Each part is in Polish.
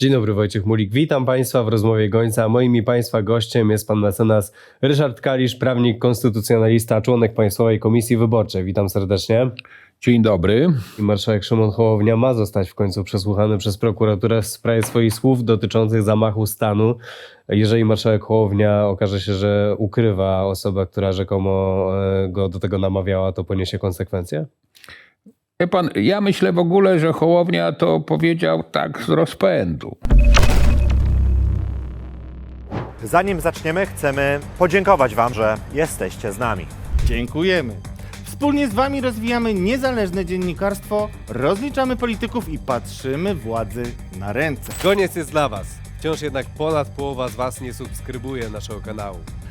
Dzień dobry, Wojciech Mulik. Witam Państwa w rozmowie Gońca. Moim i Państwa gościem jest Pan mecenas Ryszard Kalisz, prawnik, konstytucjonalista, członek Państwowej Komisji Wyborczej. Witam serdecznie. Dzień dobry. I marszałek Szymon Hołownia ma zostać w końcu przesłuchany przez prokuraturę w sprawie swoich słów dotyczących zamachu stanu. Jeżeli marszałek Hołownia okaże się, że ukrywa osobę, która rzekomo e, go do tego namawiała, to poniesie konsekwencje? Wie pan, ja myślę w ogóle, że Hołownia to powiedział tak z rozpędu. Zanim zaczniemy, chcemy podziękować Wam, że jesteście z nami. Dziękujemy. Wspólnie z Wami rozwijamy niezależne dziennikarstwo, rozliczamy polityków i patrzymy władzy na ręce. Koniec jest dla Was. Wciąż jednak ponad połowa z Was nie subskrybuje naszego kanału.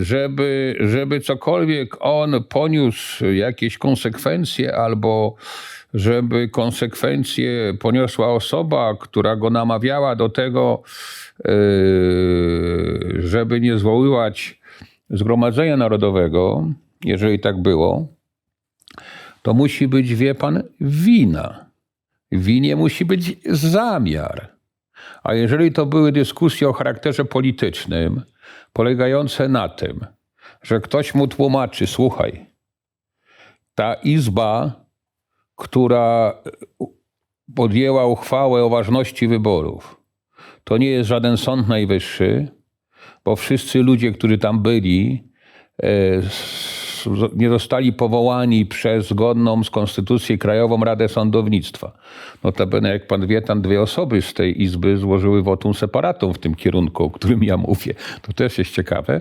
Żeby, żeby cokolwiek on poniósł jakieś konsekwencje, albo żeby konsekwencje poniosła osoba, która go namawiała do tego, yy, żeby nie zwoływać Zgromadzenia Narodowego, jeżeli tak było, to musi być, wie pan, wina. W winie musi być zamiar. A jeżeli to były dyskusje o charakterze politycznym, polegające na tym, że ktoś mu tłumaczy, słuchaj, ta izba, która podjęła uchwałę o ważności wyborów, to nie jest żaden sąd najwyższy, bo wszyscy ludzie, którzy tam byli, e, nie zostali powołani przez zgodną z konstytucją Krajową Radę Sądownictwa. Notabene, jak pan wie, tam dwie osoby z tej izby złożyły wotum separatum w tym kierunku, o którym ja mówię. To też jest ciekawe.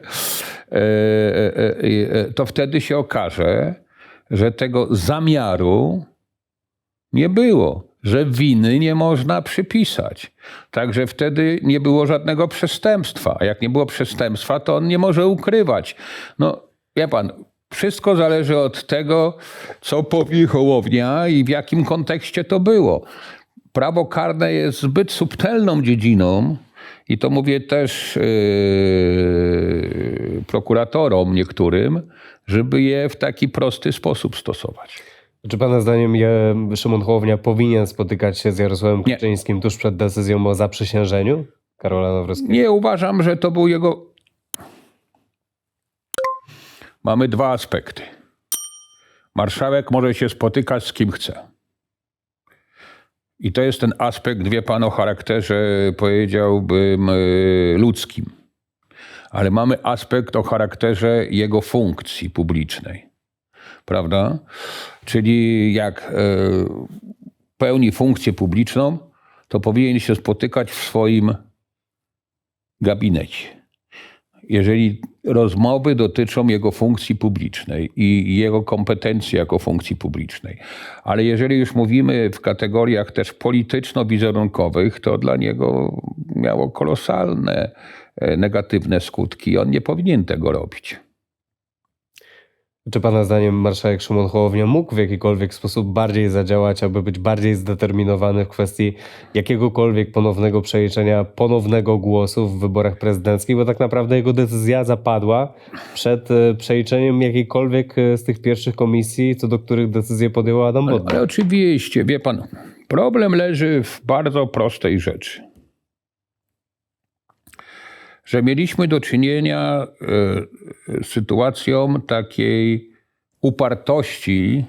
E, e, e, To wtedy się okaże, że tego zamiaru nie było, że winy nie można przypisać. Także wtedy nie było żadnego przestępstwa. A jak nie było przestępstwa, to on nie może ukrywać. No, wie pan, wszystko zależy od tego, co powie Hołownia i w jakim kontekście to było. Prawo karne jest zbyt subtelną dziedziną, i to mówię też yy, prokuratorom niektórym, żeby je w taki prosty sposób stosować. Czy Pana zdaniem Szymon Hołownia powinien spotykać się z Jarosławem. Kaczyńskim tuż przed decyzją o zaprzysiężeniu Karola Nawrockiego? Nie uważam, że to był jego. Mamy dwa aspekty. Marszałek może się spotykać z kim chce. I to jest ten aspekt, wie pan, o charakterze, powiedziałbym, y, ludzkim. Ale mamy aspekt o charakterze jego funkcji publicznej. Prawda? Czyli jak e, pełni funkcję publiczną, to powinien się spotykać w swoim gabinecie. Jeżeli rozmowy dotyczą jego funkcji publicznej i jego kompetencji jako funkcji publicznej, ale jeżeli już mówimy w kategoriach też polityczno-wizerunkowych, to dla niego miało kolosalne e, negatywne skutki. On nie powinien tego robić. Czy Pana zdaniem marszałek Szymon Hołownia mógł w jakikolwiek sposób bardziej zadziałać, aby być bardziej zdeterminowany w kwestii jakiegokolwiek ponownego przeliczenia, ponownego głosu w wyborach prezydenckich, bo tak naprawdę jego decyzja zapadła przed e, przeliczeniem jakiejkolwiek e, z tych pierwszych komisji, co do których decyzję podjął Adam Ale, Bodnar. ale oczywiście, wie pan, problem leży w bardzo prostej rzeczy. Że mieliśmy do czynienia e, z sytuacją takiej upartości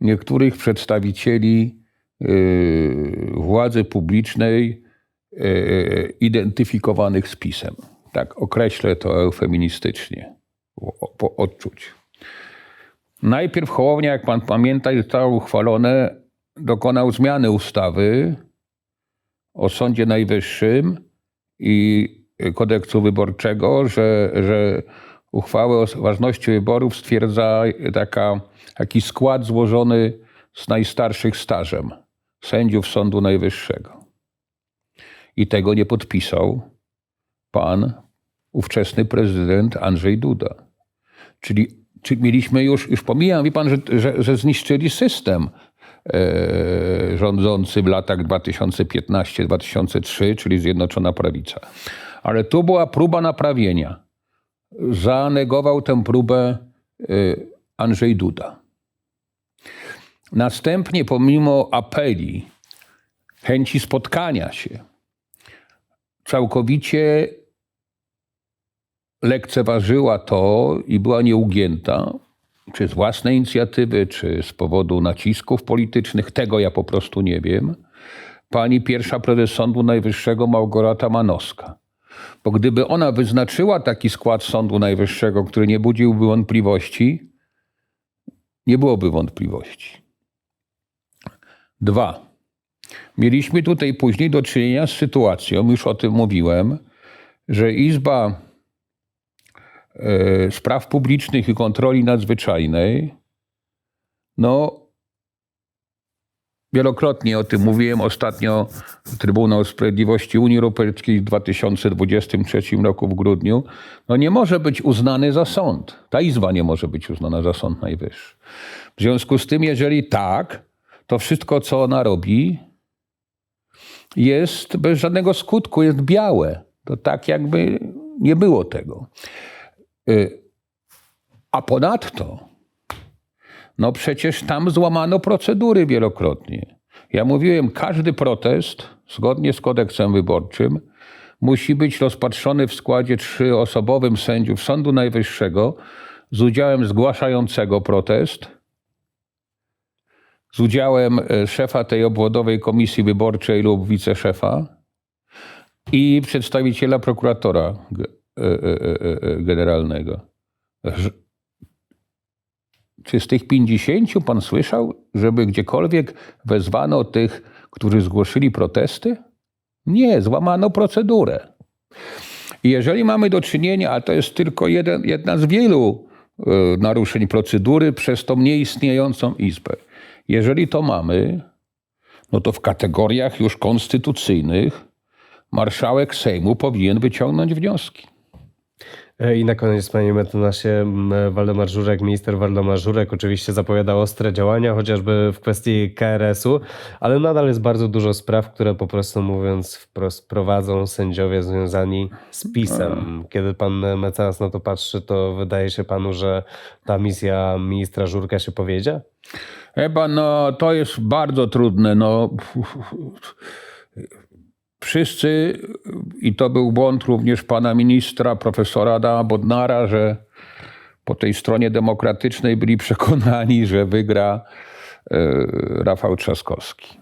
niektórych przedstawicieli e, władzy publicznej e, identyfikowanych z pisem. Tak określę to eufeministycznie, po odczuć. Najpierw Hołownia, jak pan pamięta, zostało uchwalone, dokonał zmiany ustawy o Sądzie Najwyższym i kodeksu wyborczego, że, że uchwałę o ważności wyborów stwierdza taka, taki skład złożony z najstarszych stażem sędziów Sądu Najwyższego. I tego nie podpisał pan ówczesny prezydent Andrzej Duda. Czyli, czyli mieliśmy już, już pomijam, wie pan, że, że, że zniszczyli system e, rządzący w latach 2015-2003, czyli Zjednoczona Prawica. Ale tu była próba naprawienia. Zanegował tę próbę e, Andrzej Duda. Następnie, pomimo apeli, chęci spotkania się, całkowicie lekceważyła to i była nieugięta, czy z własnej inicjatywy, czy z powodu nacisków politycznych, tego ja po prostu nie wiem, pani pierwsza prezes Sądu Najwyższego Małgorzata Manowska. Bo gdyby ona wyznaczyła taki skład Sądu Najwyższego, który nie budziłby wątpliwości, nie byłoby wątpliwości. Dwa. Mieliśmy tutaj później do czynienia z sytuacją, już o tym mówiłem, że Izba e, Spraw Publicznych i Kontroli Nadzwyczajnej, no, wielokrotnie o tym mówiłem, ostatnio Trybunał Sprawiedliwości Unii Europejskiej w 2023 roku w grudniu, no nie może być uznany za sąd. Ta Izba nie może być uznana za Sąd Najwyższy. W związku z tym, jeżeli tak, to wszystko, co ona robi, jest bez żadnego skutku, jest białe. To tak jakby nie było tego. Y, A ponadto, no przecież tam złamano procedury wielokrotnie. Ja mówiłem, każdy protest, zgodnie z kodeksem wyborczym, musi być rozpatrzony w składzie trzyosobowym sędziów Sądu Najwyższego z udziałem zgłaszającego protest, z udziałem e, szefa tej obwodowej komisji wyborczej lub wiceszefa i przedstawiciela prokuratora e, e, generalnego. Czy z tych 50 pan słyszał, żeby gdziekolwiek wezwano tych, którzy zgłosili protesty? Nie, złamano procedurę. I jeżeli mamy do czynienia, a to jest tylko jeden, jedna z wielu e, naruszeń procedury przez tą nieistniejącą izbę. Jeżeli to mamy, no to w kategoriach już konstytucyjnych marszałek Sejmu powinien wyciągnąć wnioski. E, I na koniec, panie mecenasie, Waldemar Żurek, minister Waldemar Żurek oczywiście zapowiadał ostre działania, chociażby w kwestii KRS-u, ale nadal jest bardzo dużo spraw, które po prostu mówiąc wprost prowadzą sędziowie związani z PiSem. Kiedy pan mecenas na to patrzy, to wydaje się panu, że ta misja ministra Żurka się powiedzie? Chyba no, to jest bardzo trudne. No, wszyscy, i to był błąd również pana ministra, profesora Adama Bodnara, że po tej stronie demokratycznej byli przekonani, że wygra e, Rafał Trzaskowski.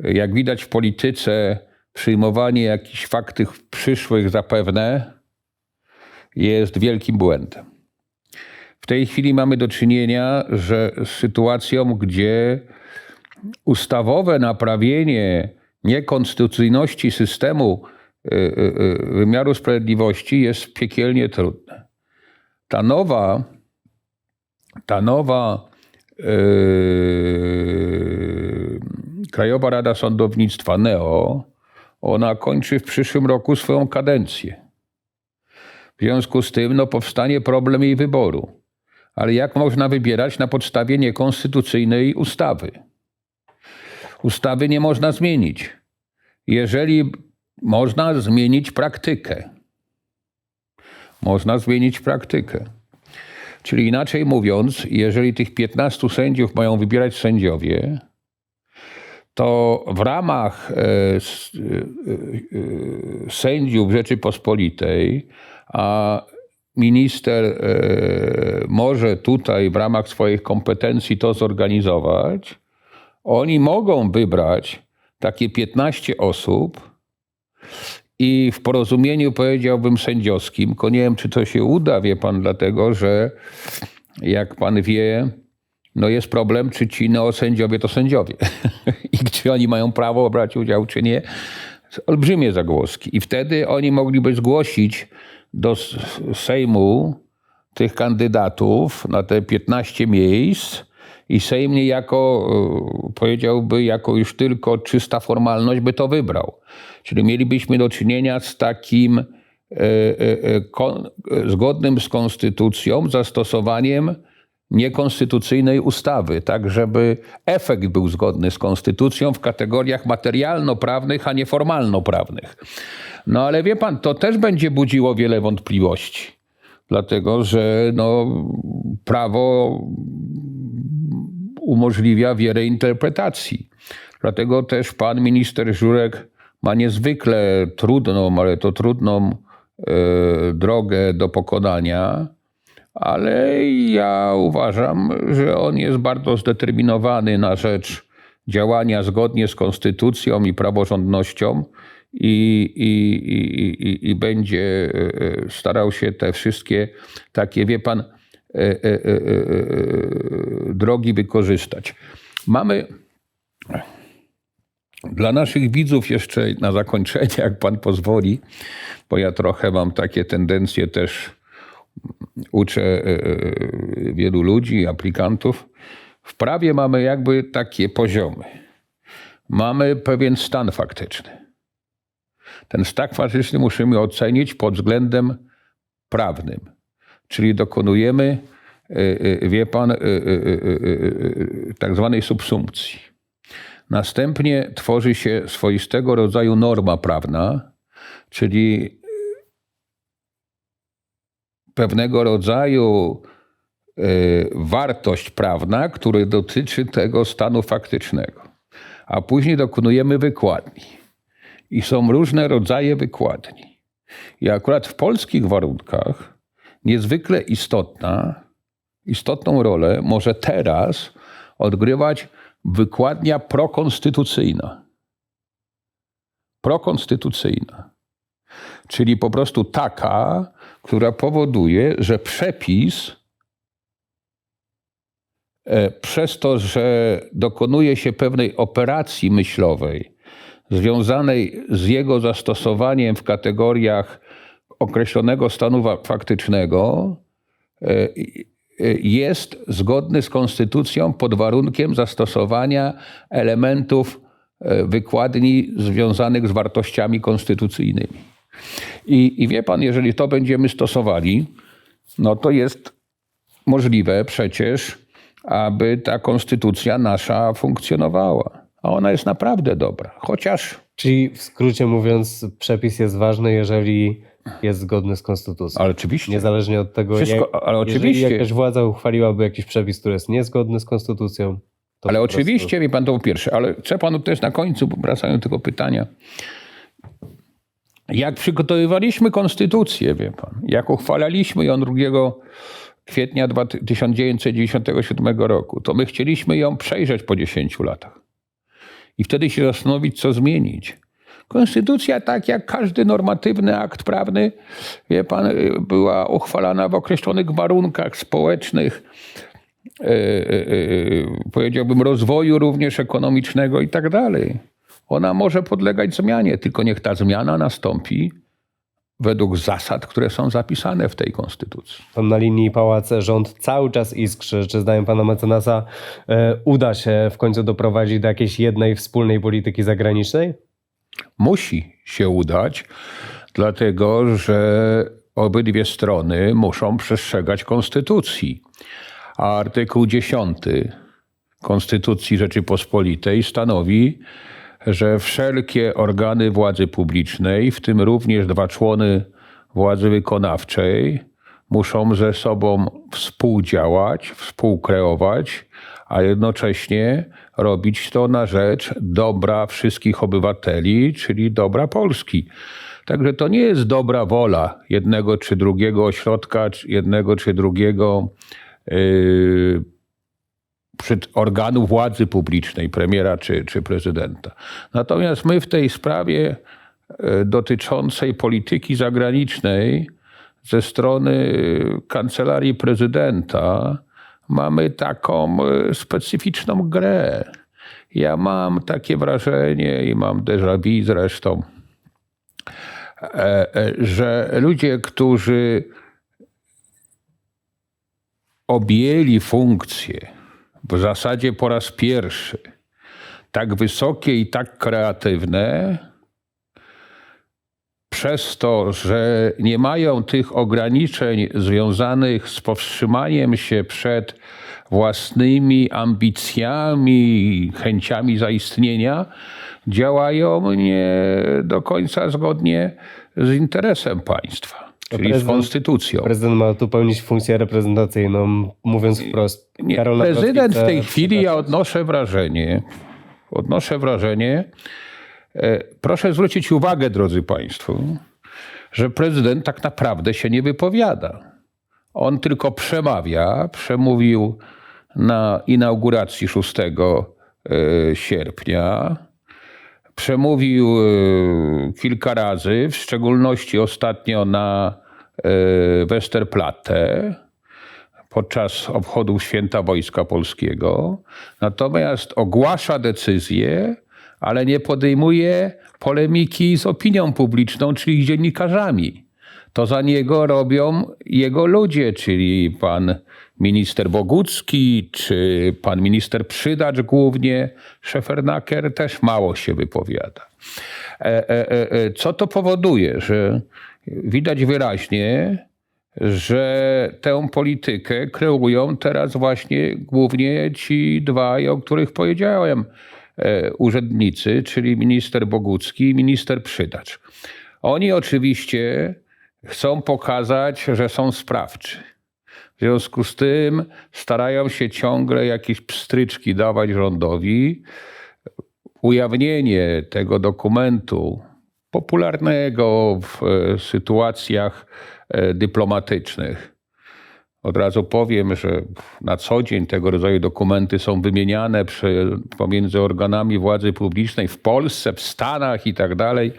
Jak widać w polityce, przyjmowanie jakichś faktów przyszłych zapewne jest wielkim błędem. W tej chwili mamy do czynienia że z sytuacją, gdzie ustawowe naprawienie niekonstytucyjności systemu y, y, y, wymiaru sprawiedliwości jest piekielnie trudne. Ta nowa, ta nowa Krajowa Rada Sądownictwa NEO, ona kończy w przyszłym roku swoją kadencję. W związku z tym no, powstanie problem jej wyboru. Ale jak można wybierać na podstawie niekonstytucyjnej ustawy? Ustawy nie można zmienić. Jeżeli można zmienić praktykę, można zmienić praktykę. Czyli inaczej mówiąc, jeżeli tych 15 sędziów mają wybierać sędziowie, to w ramach e, e, e, sędziów Rzeczypospolitej, a minister może tutaj w ramach swoich kompetencji to zorganizować, oni mogą wybrać takie 15 osób i w porozumieniu, powiedziałbym, sędziowskim, tylko nie wiem, czy to się uda, wie pan, dlatego że jak pan wie, no jest problem, czy ci neosędziowie to sędziowie i czy oni mają prawo brać udział, czy nie. Olbrzymie zagłoski. I wtedy oni mogliby zgłosić do Sejmu tych kandydatów na te 15 miejsc i Sejm niejako, e, powiedziałby, jako już tylko czysta formalność by to wybrał. Czyli mielibyśmy do czynienia z takim e, kon, e, zgodnym z konstytucją zastosowaniem niekonstytucyjnej ustawy, tak żeby efekt był zgodny z konstytucją w kategoriach materialno-prawnych, a nie formalno-prawnych. No ale wie pan, to też będzie budziło wiele wątpliwości, dlatego że no, prawo umożliwia wiele interpretacji. Dlatego też pan minister Żurek ma niezwykle trudną, ale to trudną e, drogę do pokonania, ale ja uważam, że on jest bardzo zdeterminowany na rzecz działania zgodnie z konstytucją i praworządnością i, i, i, i, i będzie e, starał się te wszystkie takie, wie pan, e, e, e, e, e, drogi wykorzystać. Mamy dla naszych widzów jeszcze na zakończenie, jak pan pozwoli, bo ja trochę mam takie tendencje też, uczę e, e, wielu ludzi, aplikantów. W prawie mamy jakby takie poziomy. Mamy pewien stan faktyczny. Ten stan faktyczny musimy ocenić pod względem prawnym, czyli dokonujemy, e, e, wie pan, e, tak zwanej subsumpcji. Następnie tworzy się swoistego rodzaju norma prawna, czyli pewnego rodzaju wartość prawna, która dotyczy tego stanu faktycznego. A później dokonujemy wykładni. I są różne rodzaje wykładni. I akurat w polskich warunkach niezwykle istotna, istotną rolę może teraz odgrywać wykładnia prokonstytucyjna. Prokonstytucyjna. Czyli po prostu taka, która powoduje, że przepis e, przez to, że dokonuje się pewnej operacji myślowej związanej z jego zastosowaniem w kategoriach określonego stanu faktycznego, e, jest zgodny z konstytucją pod warunkiem zastosowania elementów e, wykładni związanych z wartościami konstytucyjnymi. I, I wie pan, jeżeli to będziemy stosowali, no to jest możliwe przecież, aby ta konstytucja nasza funkcjonowała. A ona jest naprawdę dobra. Chociaż Czyli w skrócie mówiąc, przepis jest ważny, jeżeli jest zgodny z konstytucją. Ale oczywiście. Niezależnie od tego, Wszystko- jak, ale oczywiście. jakaś władza uchwaliłaby jakiś przepis, który jest niezgodny z konstytucją, Ale po prostu- oczywiście, wie pan, to po pierwsze, ale chcę panu też na końcu, bo wracają do tego pytania. Jak przygotowywaliśmy konstytucję, wie pan, jak uchwalaliśmy ją 2 kwietnia 1997 roku, to my chcieliśmy ją przejrzeć po 10 latach. I wtedy się zastanowić, co zmienić. Konstytucja, tak jak każdy normatywny akt prawny, wie pan, y, była uchwalana w określonych warunkach społecznych, e, e, powiedziałbym, rozwoju również ekonomicznego i tak dalej. Ona może podlegać zmianie, tylko niech ta zmiana nastąpi według zasad, które są zapisane w tej konstytucji. Tam na linii pałac rząd cały czas iskrzy. Czy zdaniem pana mecenasa e, uda się w końcu doprowadzić do jakiejś jednej wspólnej polityki zagranicznej? Musi się udać, dlatego że obydwie strony muszą przestrzegać konstytucji. A artykuł 10 Konstytucji Rzeczypospolitej stanowi, że wszelkie organy władzy publicznej, w tym również dwa człony władzy wykonawczej, muszą ze sobą współdziałać, współkreować, a jednocześnie robić to na rzecz dobra wszystkich obywateli, czyli dobra Polski. Także to nie jest dobra wola jednego czy drugiego ośrodka, jednego czy drugiego yy, organu władzy publicznej, premiera czy, czy prezydenta. Natomiast my w tej sprawie e, dotyczącej polityki zagranicznej ze strony kancelarii prezydenta mamy taką e, specyficzną grę. Ja mam takie wrażenie i mam déjà vu zresztą, e, e, że ludzie, którzy objęli funkcję w zasadzie po raz pierwszy tak wysokie i tak kreatywne, przez to, że nie mają tych ograniczeń związanych z powstrzymaniem się przed własnymi ambicjami, chęciami zaistnienia, działają nie do końca zgodnie z interesem państwa, czyli z prezydent- konstytucją. Prezydent ma tu pełnić funkcję reprezentacyjną, mówiąc wprost. Nie, prezydent w tej chwili, ja odnoszę wrażenie, odnoszę wrażenie, proszę zwrócić uwagę, drodzy Państwo, że prezydent tak naprawdę się nie wypowiada. On tylko przemawia, przemówił na inauguracji 6 e, sierpnia, przemówił e, kilka razy, w szczególności ostatnio na e, Westerplatte podczas obchodów Święta Wojska Polskiego. Natomiast ogłasza decyzje, ale nie podejmuje polemiki z opinią publiczną, czyli z dziennikarzami. To za niego robią jego ludzie, czyli pan minister Bogucki, czy pan minister Przydacz głównie. Szefernaker też mało się wypowiada. E, e, e, Co to powoduje? Że widać wyraźnie, że tę politykę kreują teraz właśnie głównie ci dwaj, o których powiedziałem, urzędnicy, czyli minister Bogucki i minister Przydacz. Oni oczywiście chcą pokazać, że są sprawczy. W związku z tym starają się ciągle jakieś pstryczki dawać rządowi. Ujawnienie tego dokumentu, popularnego w e, sytuacjach e, dyplomatycznych. Od razu powiem, że na co dzień tego rodzaju dokumenty są wymieniane przy, pomiędzy organami władzy publicznej w Polsce, w Stanach i tak dalej.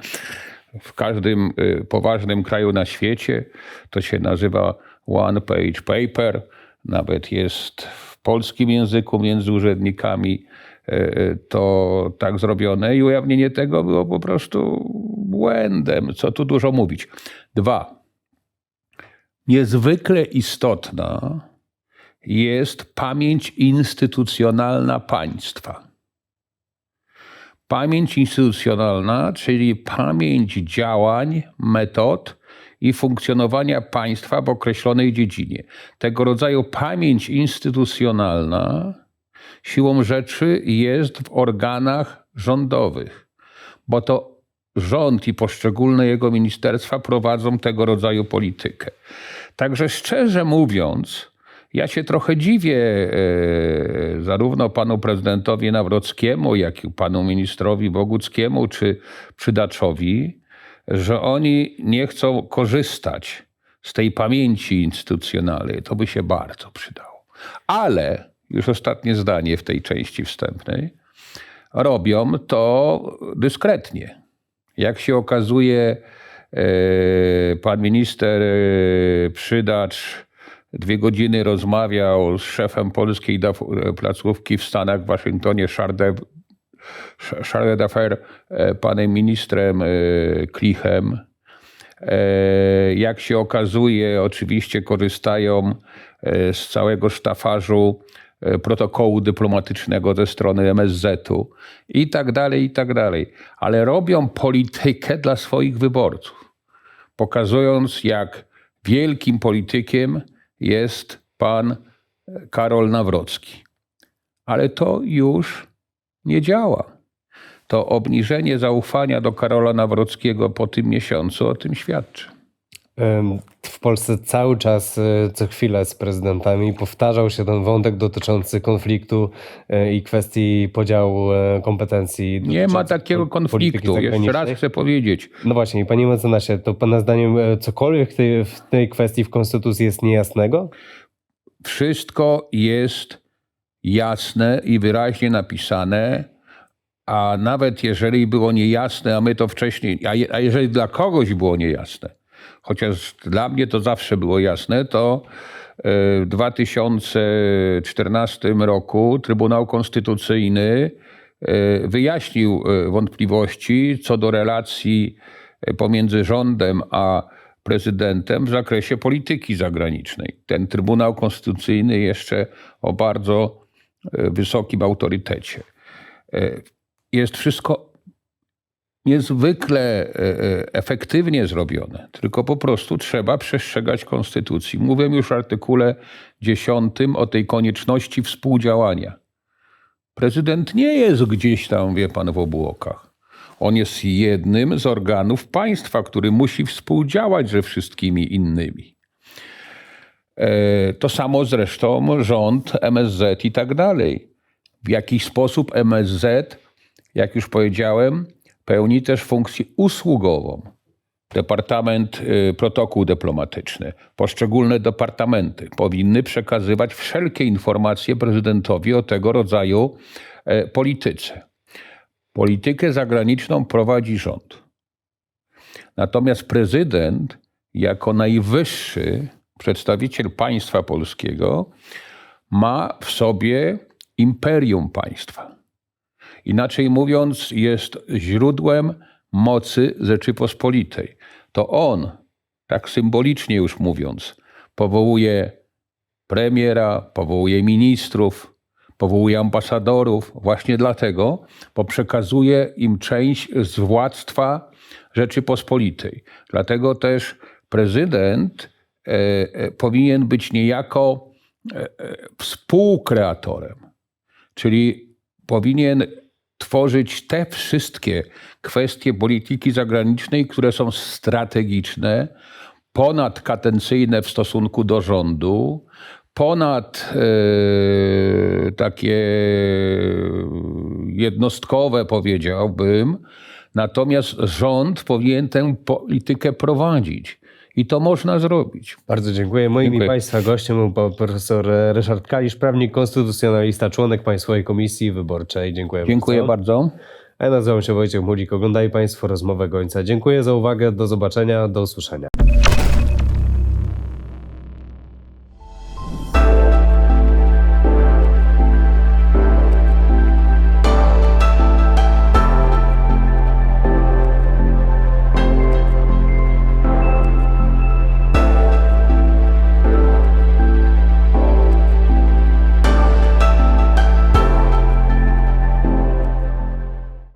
W każdym y, poważnym kraju na świecie to się nazywa one page paper. Nawet jest w polskim języku między urzędnikami y, y, to tak zrobione i ujawnienie tego było po prostu błędem. Co tu dużo mówić. Dwa. Niezwykle istotna jest pamięć instytucjonalna państwa. Pamięć instytucjonalna, czyli pamięć działań, metod i funkcjonowania państwa w określonej dziedzinie. Tego rodzaju pamięć instytucjonalna siłą rzeczy jest w organach rządowych, bo to rząd i poszczególne jego ministerstwa prowadzą tego rodzaju politykę. Także szczerze mówiąc, ja się trochę dziwię e, zarówno panu prezydentowi Nawrockiemu, jak i panu ministrowi Boguckiemu czy Przydaczowi, że oni nie chcą korzystać z tej pamięci instytucjonalnej. To by się bardzo przydało. Ale, już ostatnie zdanie w tej części wstępnej, robią to dyskretnie. Jak się okazuje, e, pan minister e, Przydacz dwie godziny rozmawiał z szefem polskiej daf- placówki w Stanach, w Waszyngtonie, Charles d'Affaires, e, panem ministrem e, Klichem. E, Jak się okazuje, oczywiście korzystają e, z całego sztafażu e, protokołu dyplomatycznego ze strony MSZ-u i tak dalej, i tak dalej. Ale robią politykę dla swoich wyborców, pokazując, jak wielkim politykiem jest pan Karol Nawrocki. Ale to już nie działa. To obniżenie zaufania do Karola Nawrockiego po tym miesiącu o tym świadczy. W Polsce cały czas, e, co chwilę z prezydentami powtarzał się ten wątek dotyczący konfliktu e, i kwestii podziału e, kompetencji. Nie ma takiego konfliktu. Jeszcze raz chcę powiedzieć. No właśnie, i panie mecenasie, to pana zdaniem cokolwiek w tej, w tej kwestii w Konstytucji jest niejasnego? Wszystko jest jasne i wyraźnie napisane, a nawet jeżeli było niejasne, a my to wcześniej, a, je, a jeżeli dla kogoś było niejasne, chociaż dla mnie to zawsze było jasne, to e, w 2014 roku Trybunał Konstytucyjny e, wyjaśnił e, wątpliwości co do relacji pomiędzy rządem a prezydentem w zakresie polityki zagranicznej. Ten Trybunał Konstytucyjny jeszcze o bardzo wysokim autorytecie. Jest wszystko niezwykle e, e, efektywnie zrobione, tylko po prostu trzeba przestrzegać konstytucji. Mówię już w artykule 10 o tej konieczności współdziałania. Prezydent nie jest gdzieś tam, wie pan, w obłokach. On jest jednym z organów państwa, który musi współdziałać ze wszystkimi innymi. E, To samo zresztą rząd, MSZ i tak dalej. W jakiś sposób MSZ, jak już powiedziałem, pełni też funkcję usługową. Departament y, Protokół Dyplomatyczny, poszczególne departamenty powinny przekazywać wszelkie informacje prezydentowi o tego rodzaju e, polityce. Politykę zagraniczną prowadzi rząd. Natomiast prezydent, jako najwyższy przedstawiciel państwa polskiego, ma w sobie imperium państwa. Inaczej mówiąc, jest źródłem mocy Rzeczypospolitej. To on, tak symbolicznie już mówiąc, powołuje premiera, powołuje ministrów, powołuje ambasadorów, właśnie dlatego, bo przekazuje im część z władztwa Rzeczypospolitej. Dlatego też prezydent e, e, powinien być niejako e, współkreatorem, czyli powinien tworzyć te wszystkie kwestie polityki zagranicznej, które są strategiczne, ponadkadencyjne w stosunku do rządu, ponad e, takie jednostkowe, powiedziałbym. Natomiast rząd powinien tę politykę prowadzić. I to można zrobić. Bardzo dziękuję. Moim Dziękuję. i Państwa gościem był profesor Ryszard Kalisz, prawnik, konstytucjonalista, członek Państwowej Komisji Wyborczej. Dziękuję, Dziękuję bardzo. A ja nazywam się Wojciech Mulik. Oglądali Państwo rozmowę gońca. Dziękuję za uwagę. Do zobaczenia. Do usłyszenia.